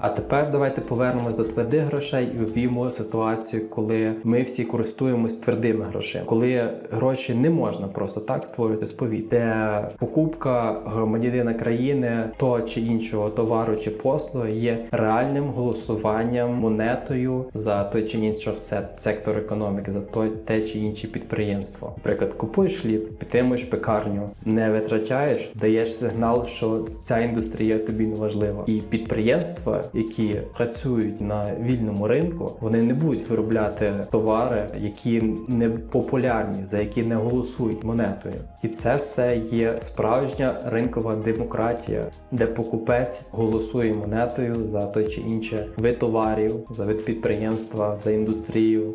А тепер давайте повернемось до твердих грошей і увіймо ситуацію, коли ми всі користуємось твердими грошима, коли гроші не можна просто так створювати з повітря, де покупка громадянина країни того чи іншого товару чи послуги є реальним голосуванням монетою за той чи інший сектор економіки, за той те чи інше підприємство. Наприклад, купуєш хліб, підтримуєш пекарню, не витрачаєш, даєш сигнал, що ця індустрія тобі не важлива. І підприємства, які працюють на вільному ринку, вони не будуть виробляти товари, які не популярні, за які не голосують монетою. І це все є справжня ринкова демократія, де покупець голосує монетою за той чи інше вид товарів, за вид підприємства, за індустрію.